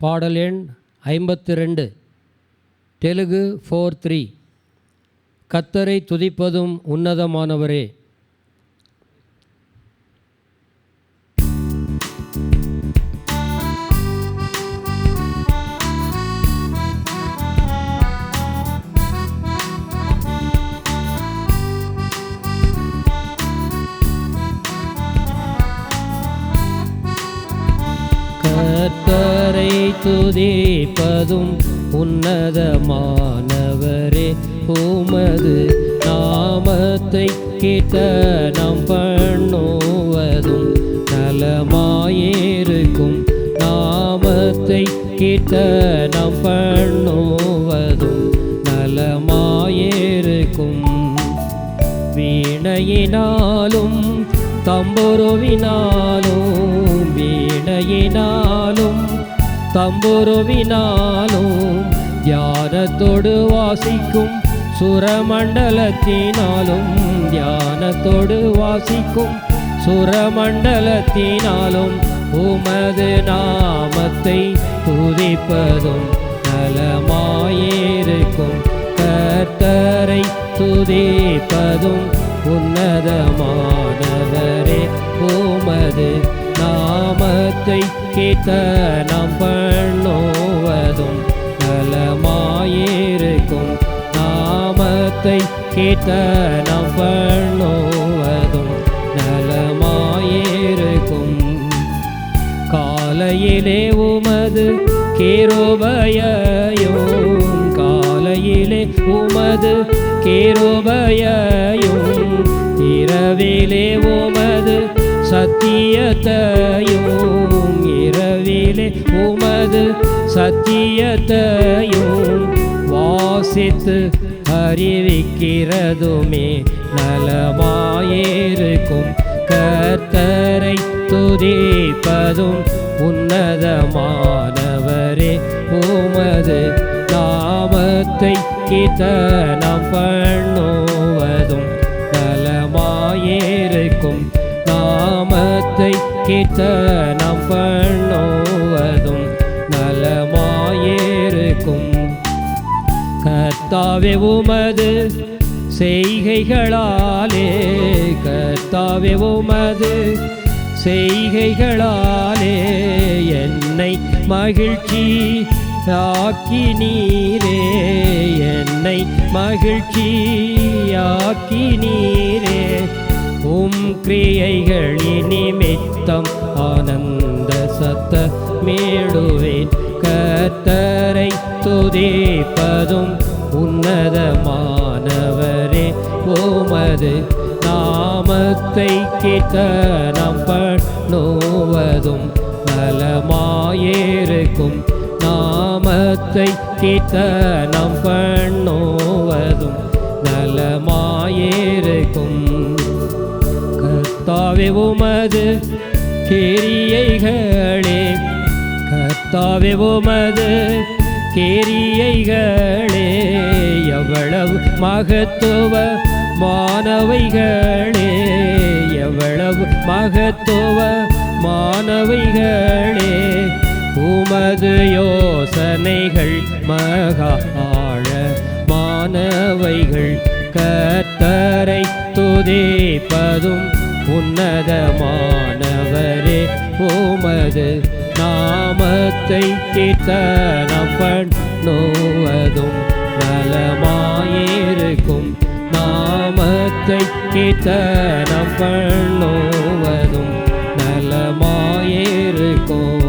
பாடல் எண் ஐம்பத்தி ரெண்டு தெலுங்கு ஃபோர் த்ரீ கத்தரை துதிப்பதும் உன்னதமானவரே. கத்தரை துதிப்பதும் உன்னதமானவரே உமது நாமத்தை கேட்ட நாம் பண்ணுவதும் நலமாயிருக்கும். நாமத்தை கேட்ட நாம் பண்ணுவதும் நலமாயிருக்கும். வீணையினாலும் தம்புருவினாலும் வீணையினாலும் தம்புருவினாலும் தியானத்தோடு வாசிக்கும் சுரமண்டலத்தினாலும் தியானத்தோடு வாசிக்கும் சுரமண்டலத்தினாலும் உமது நாமத்தை துதிப்பதும் நலமாயிருக்கும். கர்த்தரை துதிப்பதும் உன்னதமானவரே உமது நாமத்தை கேட்ட நாம் பண்ணுவதும் நலமாயிருக்கும். நாமத்தை கேட்ட நாம் பண்ணுவதும் நலமாயிருக்கும். காலையிலே உமது கேரோபயம் காலையிலே உமது கேரோபயம் இரவிலே உமது சத்தியத்தையும் இரவிலே உமது சத்தியத்தையும் வாசித்து அறிவிக்கிறதுமே நலமாயிருக்கும். கர்த்தரை துதிப்பதும் உன்னதமானவரே. உமது நாமத்தை கிட்ட நாம் நாமத்தை கிட்ட பண்ணுவதும் நலமாயிருக்கும். கத்தாவே உமது செய்கைகளாலே கத்தாவே உமது செய்கைகளாலே என்னை மகிழ்ச்சி ஆக்கி நீரே என்னை மகிழ்ச்சி ஆக்கி நீரே உம் கிரியைகளினிமித்தம் ஆனந்த சத்த மேடுவேன் கத்தரை துதிப்பதும் உன்னதமானவரே. உமது நாமத்தை கேட்ட நாம் பண்ணுவதும் நலமாயிருக்கும். நாமத்தை கேட்ட நாம் பண்ணுவதும் நலமாயிருக்கும். கர்த்தாவே உமது கேரியைகளே கர்த்தாவே உமது கேரியைகளே எவ்வளவு மகத்துவ மாணவைகளே எவ்வளவு மகத்துவ மாணவைகளே உமது யோசனைகள் மகா ஆழ மாணவைகள் கத்தரை துதிப்பதும் உன்னதமானவரே உமது நாமத்தை கேட்ட நம்பன் நோவதும் நலமாயிருக்கும். நாமத்தை கேட்ட நோவதும் நலமாயிருக்கும்.